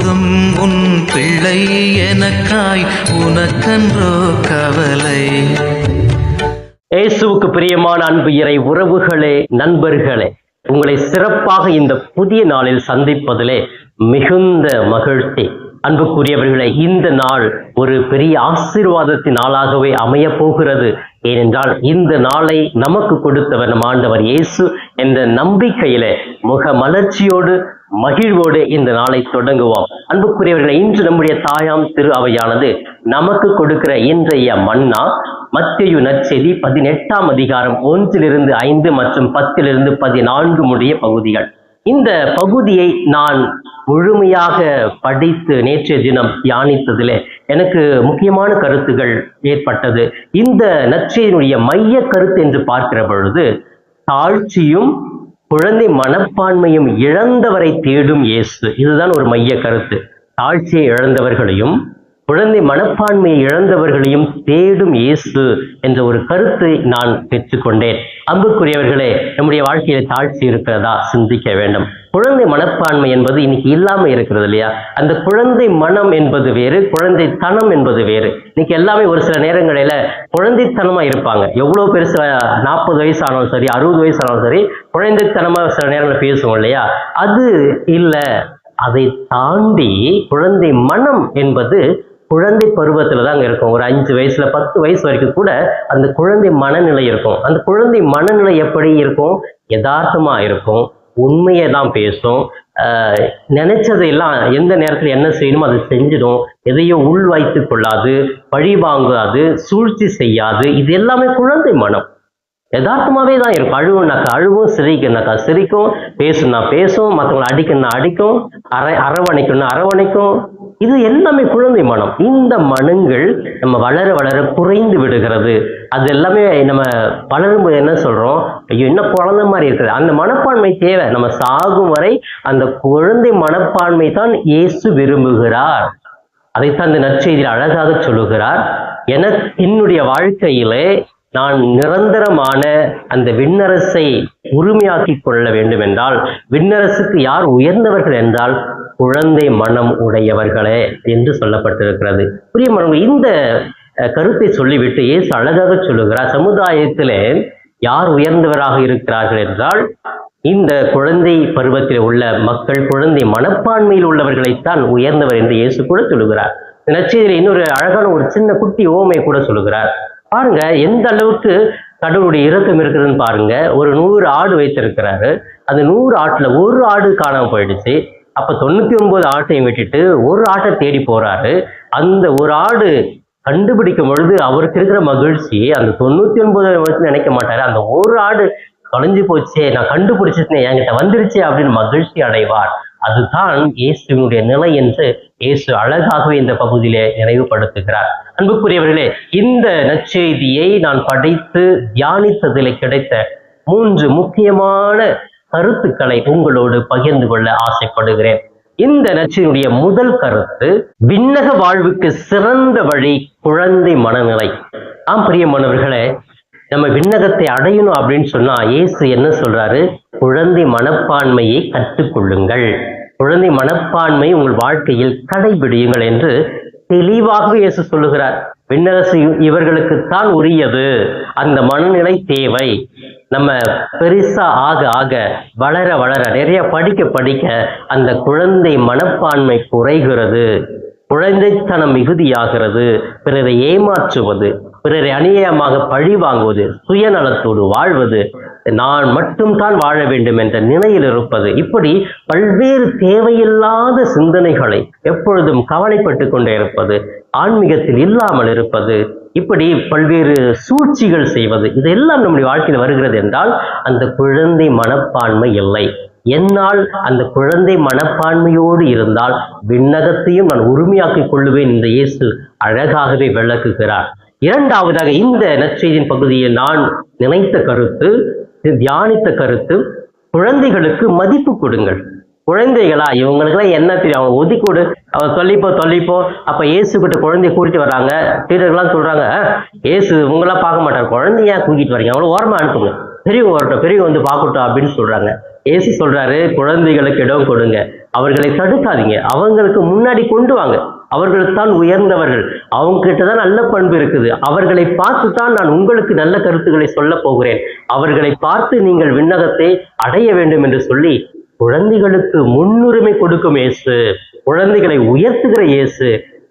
போதும் உன் பிள்ளை எனக்காய் உனக்கன்றோ கவலை. இயேசுவுக்கு பிரியமான அன்பு இறை உறவுகளே நண்பர்களே உங்களை சிறப்பாக இந்த புதிய நாளில் சந்திப்பதிலே மிகுந்த மகிழ்ச்சி. அன்புக்குரியவர்களை இந்த நாள் ஒரு பெரிய ஆசீர்வாதத்தின் நாளாகவே அமைய போகிறது. ஏனென்றால் இந்த நாளை நமக்கு கொடுத்தவர் நம் ஆண்டவர் இயேசு என்ற நம்பிக்கையில முக மலர்ச்சியோடு மகிழ்வோடு இந்த நாளை தொடங்குவோம். அன்புக்குரியவர்களை இன்று நம்முடைய தாயாம் திரு அவையானது நமக்கு கொடுக்கிற இன்றைய மன்னா மத்திய நற்செய்தி பதினெட்டாம் அதிகாரம் ஒன்றிலிருந்து ஐந்து மற்றும் பத்திலிருந்து பதினான்கு முடிய பகுதிகள். இந்த பகுதியை நான் முழுமையாக படித்து நேற்றைய தினம் தியானித்ததிலே எனக்கு முக்கியமான கருத்துகள் ஏற்பட்டது. இந்த நற்செய்தியினுடைய மைய கருத்து என்று பார்க்கிற பொழுது தாழ்ச்சியும் குழந்தை மனப்பான்மையும் இழந்தவரை தேடும் இயேசு. இதுதான் ஒரு மைய கருத்து. தாழ்ச்சியை இழந்தவர்களையும் குழந்தை மனப்பான்மையை இழந்தவர்களையும் தேடும் இயேசு என்ற ஒரு கருத்தை நான் பெற்றுக்கொண்டேன். அன்புக்குரியவர்களே நம்முடைய வாழ்க்கையில தாழ்ச்சி இருக்கிறதா? சிந்திக்க வேண்டும். குழந்தை மனப்பான்மை என்பது இன்னைக்கு இல்லாம இருக்கிறது இல்லையா? அந்த குழந்தை மனம் என்பது வேறு குழந்தைத்தனம் என்பது வேறு. இன்னைக்கு எல்லாமே ஒரு சில நேரங்களில குழந்தைத்தனமா இருப்பாங்க. எவ்வளவு பெருசு நாற்பது வயசு ஆனாலும் சரி அறுபது வயசு ஆனாலும் சரி குழந்தைத்தனமா சில நேரங்களில் பேசுவோம் இல்லையா? அது இல்லை. அதை தாண்டி குழந்தை மனம் என்பது குழந்தை பருவத்தில் தான் இருக்கும். ஒரு அஞ்சு வயசுல பத்து வயசு வரைக்கும் கூட அந்த குழந்தை மனநிலை இருக்கும். அந்த குழந்தை மனநிலை எப்படி இருக்கும்? யதார்த்தமா இருக்கும். உண்மையை தான் பேசும். ஆஹ் நினைச்சதையெல்லாம் எந்த நேரத்தில் என்ன செய்யணுமோ அதை செஞ்சிடும். எதையும் உள் வைத்து கொள்ளாது பழி வாங்காது சூழ்ச்சி செய்யாது. இது எல்லாமே குழந்தை மனம். யதார்த்தமாகவே தான் இருக்கும். அழுவுனாக்கா அழுவும் சிரிக்குனாக்கா சிரிக்கும். பேசுனா பேசும் மற்றவங்களை அடிக்கணும்னா அடிக்கும். அரை அரவணைக்கணும்னா அரவணைக்கும். இது எல்லாமே குழந்தை மனம். இந்த மனங்கள் நம்ம வளர வளர குறைந்து விடுகிறது. அது எல்லாமே நம்ம வளரும்போது என்ன சொல்றோம்? ஐயோ என்ன குழந்தை மாதிரி இருக்குது. அந்த மனப்பான்மை தேவை. நம்ம சாகும் வரை அந்த குழந்தை மனப்பான்மை தான் இயேசு விரும்புகிறார். அதைத்தான் இந்த நற்செய்தியில் அழகாக சொல்லுகிறார். என என்னுடைய வாழ்க்கையிலே நான் நிரந்தரமான அந்த விண்ணரசை உரிமையாக்கி கொள்ள வேண்டும் என்றால் விண்ணரசுக்கு யார் உயர்ந்தவர்கள் என்றால் குழந்தை மனம் உடையவர்களே என்று சொல்லப்பட்டிருக்கிறது. புரிய இந்த கருத்தை சொல்லிவிட்டு இயேசு அழகாக சொல்லுகிறார் சமுதாயத்திலே யார் உயர்ந்தவராக இருக்கிறார்கள் என்றால் இந்த குழந்தை பருவத்தில் உள்ள மக்கள் குழந்தை மனப்பான்மையில் உள்ளவர்களைத்தான் உயர்ந்தவர் என்று இயேசு கூட சொல்லுகிறார். இந்த இன்னொரு அழகான ஒரு சின்ன குட்டி ஓமை கூட சொல்லுகிறார். பாருங்க எந்த அளவுக்கு கடவுளுடைய இரக்கம் இருக்குதுன்னு பாருங்க. ஒரு நூறு ஆடு வைத்திருக்கிறாரு. அந்த நூறு ஆட்டுல ஒரு ஆடு காணாம போயிடுச்சு. அப்ப தொண்ணூத்தி ஒன்பது ஆட்டையும் விட்டுட்டு ஒரு ஆட்டை தேடி போறாரு. அந்த ஒரு ஆடு கண்டுபிடிக்கும் பொழுது அவருக்கு இருக்கிற மகிழ்ச்சி அந்த தொண்ணூத்தி ஒன்பது வச்சு நினைக்க மாட்டாரு. அந்த ஒரு ஆடு தொலைஞ்சு போச்சே நான் கண்டுபிடிச்சிட்டேன் என்கிட்ட வந்துருச்சே அப்படின்னு மகிழ்ச்சி அடைவார். அதுதான் இயேசுவினுடைய நிலை என்று இயேசு அழகாகவே இந்த பகுதியிலே நினைவுபடுத்துகிறார் அன்புக்குரியவர்களே இந்த நற்செய்தியை நான் படித்து தியானித்ததில் கிடைத்த மூன்று முக்கியமான கருத்துக்களை உங்களோடு பகிர்ந்து கொள்ள ஆசைப்படுகிறேன். இந்த நச்சினுடைய முதல் கருத்து விண்ணக வாழ்வுக்கு சிறந்த வழி குழந்தை மனநிலை. ஆம் பிரியமானவர்களே நம்ம விண்ணகத்தை அடையணும் அப்படின்னு சொன்னா இயேசு என்ன சொல்றாரு? குழந்தை மனப்பான்மையை கற்றுக்கொள்ளுங்கள். குழந்தை மனப்பான்மை உங்கள் வாழ்க்கையில் கடைபிடியுங்கள் என்று தெளிவாகவே இயேசு சொல்லுகிறார். விண்ணரசு இவர்களுக்குத்தான் உரியது. அந்த மனநிலை தேவை. நம்ம பெருசா ஆக ஆக வளர வளர நிறைய படிக்க படிக்க அந்த குழந்தை மனப்பான்மை குறைகிறது. குழந்தைத்தனம் மிகுதியாகிறது. பிறரை ஏமாற்றுவது பிறரை அநியாயமாக பழி வாங்குவது சுயநலத்தோடு வாழ்வது நான் மட்டும்தான் வாழ வேண்டும் என்ற நிலையில் இருப்பது. இப்படி பல்வேறு தேவையில்லாத சிந்தனைகளை எப்பொழுதும் கவலைப்பட்டு கொண்டே இருப்பது ஆன்மீகத்தில் இல்லாமல் இருப்பது இப்படி பல்வேறு சூழ்ச்சிகள் செய்வது இதெல்லாம் நம்முடைய வாழ்க்கையில் வருகிறது என்றால் அந்த குழந்தை மனப்பான்மை இல்லை. என்னால் அந்த குழந்தை மனப்பான்மையோடு இருந்தால் விண்ணகத்தையும் நான் உரிமையாக்கிக் கொள்ளுவேன் இந்த இயேசு அழகாகவே விளக்குகிறார். இரண்டாவதாக இந்த நற்செய்தியின் பகுதியில் நான் நினைத்த கருத்து தியானித்த கருத்து குழந்தைகளுக்கு மதிப்பு கொடுங்கள். குழந்தைகளா இவங்களுக்கெல்லாம் என்ன தெரியும்? அவங்க ஒதுக்கூடு அவன் தொல்லிப்போ தொல்லிப்போ அப்ப ஏசு கிட்ட குழந்தைய கூட்டிட்டு வராங்க டீச்சர்கள்லாம் சொல்றாங்க ஏசு உங்களாம் பார்க்க மாட்டார். குழந்தைய கூட்டிட்டு வரீங்க அவங்கள ஓரமா அனுப்புங்க. பெரியவங்க வரட்டும் பெரியவங்க வந்து பார்க்கட்டும் அப்படின்னு சொல்றாங்க. ஏசு சொல்றாரு குழந்தைகளுக்கு இடம் கொடுங்க. அவர்களை தடுக்காதீங்க. அவங்களுக்கு முன்னாடி கொண்டு வாங்க. அவர்கள்தான் உயர்ந்தவர்கள். அவங்க கிட்ட தான் நல்ல பண்பு இருக்குது. அவர்களை பார்த்து தான் நான் உங்களுக்கு நல்ல கருத்துக்களை சொல்ல போகிறேன். அவர்களை பார்த்து நீங்கள் விண்ணகத்தை அடைய வேண்டும் என்று சொல்லி குழந்தைகளுக்கு முன்னுரிமை கொடுக்கும் இயேசு. குழந்தைகளை உயர்த்துகிற இயேசு.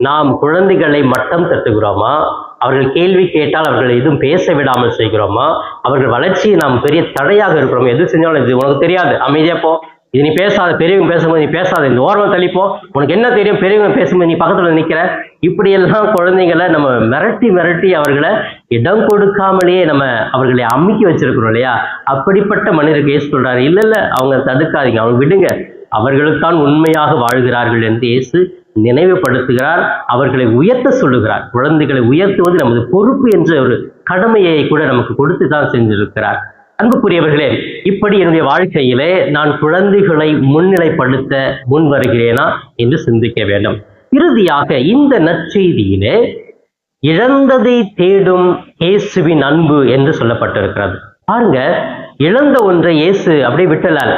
நாம் குழந்தைகளை மட்டம் தட்டுகிறோமா? அவர்கள் கேள்வி கேட்டால் அவர்கள் எதுவும் பேச விடாமல் செய்கிறோமா? அவர்கள் வளர்ச்சியை நாம் பெரிய தடையாக இருக்கிறோம்? எது செஞ்சாலும் இது உனக்கு தெரியாது. அமைதியா போ. இது நீ பேசாத பெரியவங்க பேசும்போது நீ பேசாத இந்த ஓரமாக தள்ளிப்போ. உனக்கு என்ன தெரியும்? பெரியவங்க பேசும்போது நீ பக்கத்துல நிக்கிற. இப்படியெல்லாம் குழந்தைங்களை நம்ம மிரட்டி மிரட்டி அவர்களை இடம் கொடுக்காமலேயே நம்ம அவர்களை அமுக்கி வச்சிருக்கிறோம் இல்லையா? அப்படிப்பட்ட மனிதருக்கு இயேசு சொல்றாரு. இல்ல இல்ல அவங்க தடுக்காதீங்க. அவங்க விடுங்க. அவர்களுக்கான் உண்மையாக வாழ்கிறார்கள் என்று இயேசு நினைவுபடுத்துகிறார். அவர்களை உயர்த்த சொல்லுகிறார். குழந்தைகளை உயர்த்துவது நமது பொறுப்பு என்ற ஒரு கடமையை கூட நமக்கு கொடுத்து தான் செஞ்சிருக்கிறார். அன்புக்குரியவர்களே இப்படி என்னுடைய வாழ்க்கையிலே நான் குழந்தைகளை முன்னிலைப்படுத்த முன் வருகிறேனா என்று சிந்திக்க வேண்டும். இறுதியாக இந்த நற்செய்தியிலே இழந்ததை தேடும் இயேசுவின் அன்பு என்று சொல்லப்பட்டிருக்கிறது. பாருங்க இழந்த ஒன்றை இயேசு அப்படியே விட்டலால்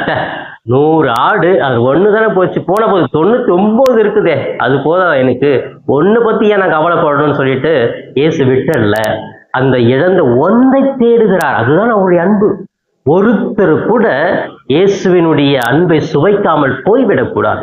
நூறு ஆடு அது ஒன்று தானே போச்சு போன போது தொண்ணூத்தி ஒன்பது இருக்குதே அது போதா எனக்கு? ஒன்று பத்தி ஏன் நான் கவலைப்படணும்னு சொல்லிட்டு இயேசு விட்டல அந்த இழந்த ஒன்றை தேடுகிறார். அதுதான் அவருடைய அன்பு. ஒருத்தர் கூட இயேசுவினுடைய அன்பை சுவைக்காமல் போய்விடக்கூடாது.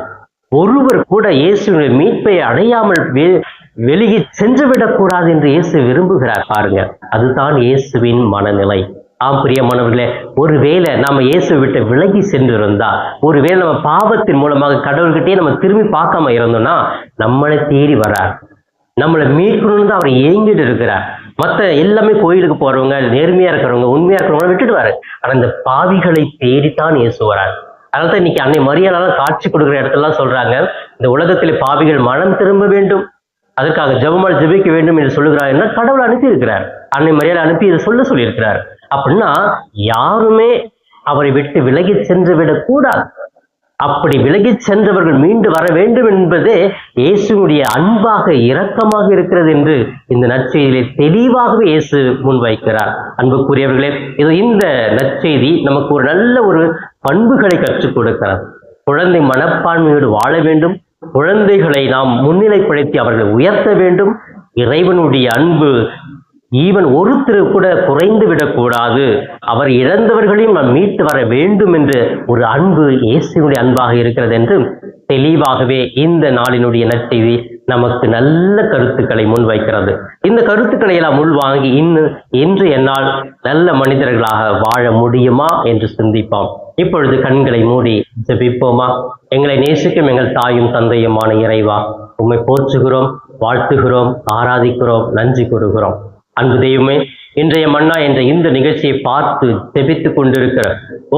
ஒருவர் கூட இயேசுவினுடைய மீட்பை அடையாமல் வெ- வெளியே சென்று விடக்கூடாது என்று இயேசு விரும்புகிறார். பாருங்க அதுதான் இயேசுவின் மனநிலை. ஆம் பிரியமானவர்களே ஒருவேளை நாம இயேசு விட்டு விலகி சென்றிருந்தா ஒருவேளை நம்ம பாவத்தின் மூலமாக கடவுள்கிட்டே நம்ம திரும்பி பார்க்காம இருந்தோம்னா நம்மளை தேடி வர்றார் நம்மளை மீட்கணும்னு தான் அவர் ஏங்கிட்டு இருக்கிறார். மற்ற எல்லாமே கோயிலுக்கு போறவங்க நேர்மையா இருக்கிறவங்க உண்மையா இருக்கிறவங்க விட்டுடுவாரு ஆனா இந்த பாவிகளை தேடித்தான் இயேசு வரார். அதனால தான் இன்னைக்கு அன்னை மரியாதை காட்சி கொடுக்குற இடத்துலலாம் சொல்றாங்க இந்த உலகத்திலே பாவிகள் மனம் திரும்ப வேண்டும் அதற்காக ஜபமால் ஜெபிக்க வேண்டும் என்று சொல்லுகிறார் என்ன கடவுள் அனுப்பி இருக்கிறார் அன்னை மரியாதை அனுப்பி இதை சொல்ல சொல்லியிருக்கிறார். அப்படின்னா யாருமே அவரை விட்டு விலகி சென்று விடக்கூடாது. அப்படி விலகிச் சென்றவர்கள் மீண்டு வர வேண்டும் என்பதே இயேசுனுடைய அன்பாக இரக்கமாக இருக்கிறது என்று இந்த நற்செய்தியிலே தெளிவாகவே இயேசு முன்வைக்கிறார். அன்புக்குரியவர்களே இது இந்த நற்செய்தி நமக்கு ஒரு நல்ல ஒரு பண்புகளை கற்றுக் கொடுக்கிறது. குழந்தை மனப்பான்மையோடு வாழ வேண்டும். குழந்தைகளை நாம் முன்னிலைப்படுத்தி அவர்களை உயர்த்த வேண்டும். இறைவனுடைய அன்பு ஈவன் ஒருத்தர் கூட குறைந்து விடக்கூடாது. அவர் இழந்தவர்களையும் நாம் மீட்டு வர வேண்டும் என்று ஒரு அன்பு இயேசுனுடைய அன்பாக இருக்கிறது என்று தெளிவாகவே இந்த நாளினுடைய நற்செய்தி நமக்கு நல்ல கருத்துக்களை முன்வைக்கிறது. இந்த கருத்துக்களை எல்லாம் உள்வாங்கி இன்னும் இன்று என்னால் நல்ல மனிதர்களாக வாழ முடியுமா என்று சிந்திப்போம். இப்பொழுது கண்களை மூடி ஜெபிப்போமா? எங்களை நேசிக்கும் எங்கள் தாயும் தந்தையுமான இறைவா உண்மை போற்றுகிறோம் வாழ்த்துகிறோம் ஆராதிக்கிறோம் நன்றி கூறுகிறோம். அன்பு தெய்வமே இன்றைய மன்னா என்ற இந்த நிகழ்ச்சியை பார்த்து தெபித்து கொண்டிருக்கிற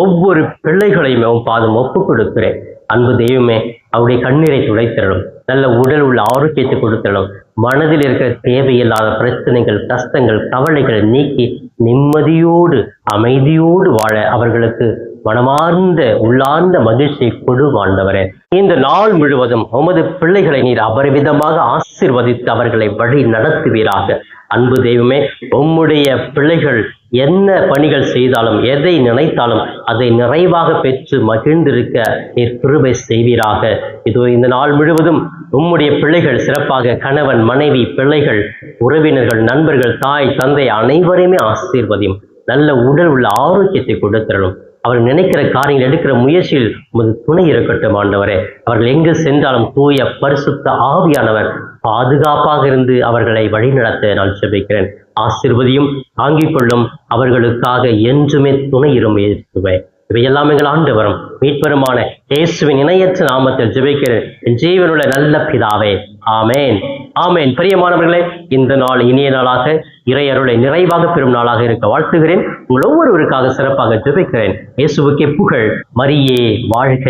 ஒவ்வொரு பிள்ளைகளையுமே உன் பாதம் ஒப்பு கொடுக்கிறேன். அன்பு தெய்வமே அவருடைய கண்ணீரை துடைத்திரலும் நல்ல உடல் உள்ள ஆரோக்கியத்தை கொடுத்திடணும். மனதில் இருக்கிற தேவையில்லாத பிரச்சனைகள் கஷ்டங்கள் கவலைகளை நீக்கி நிம்மதியோடு அமைதியோடு வாழ அவர்களுக்கு மனமார்ந்த உள்ளார்ந்த மகிழ்ச்சியை கொடு வாழ்ந்தவரே இந்த நாள் முழுவதும் உமது பிள்ளைகளை நீர் அபரிவிதமாக ஆசிர்வதித்து அவர்களை வழி நடத்துவீராக. அன்பு தெய்வமே உம்முடைய பிள்ளைகள் என்ன பணிகள் செய்தாலும் எதை நினைத்தாலும் அதை நிறைவாக பெற்று மகிழ்ந்திருக்க நீர் கிருபை செய்வீராக. இதோ இந்த நாள் முழுவதும் உம்முடைய பிள்ளைகள் சிறப்பாக கணவன் மனைவி பிள்ளைகள் உறவினர்கள் நண்பர்கள் தாய் தந்தை அனைவரையுமே ஆசீர்வதியும். நல்ல உடல் உள்ள ஆரோக்கியத்தை கொடுத்திரணும் அவர் நினைக்கிற காரியங்கள் எடுக்கிற முயற்சியில் உமது துணை இருக்கட்டும் ஆண்டவரே. அவர்கள் எங்கு சென்றாலும் தூய பரிசுத்த ஆவியானவர் பாதுகாப்பாக இருந்து அவர்களை வழிநடத்த நான் செபிக்கிறேன். ஆசிர்வதியும் தாங்கிக் கொள்ளும் அவர்களுக்காக என்றுமே துணை இரும் இவையெல்லாம் எங்கள் ஆண்டவரும் மீட்பெருமான இயேசுவின் இணையற்ற நாமத்தில் ஜெபிக்கிறேன். என் ஜீவனுள்ள நல்ல பிதாவே ஆமேன். ஆமேன். பிரியமானவர்களே இந்த நாள் இனிய நாளாக இறையருளை நிறைவாக பெறும் நாளாக இருக்க வாழ்த்துகிறேன். உங்கள் ஒவ்வொருவருக்காக சிறப்பாக ஜெபிக்கிறேன். இயேசுவுக்கே புகழ் மரியே வாழ்க.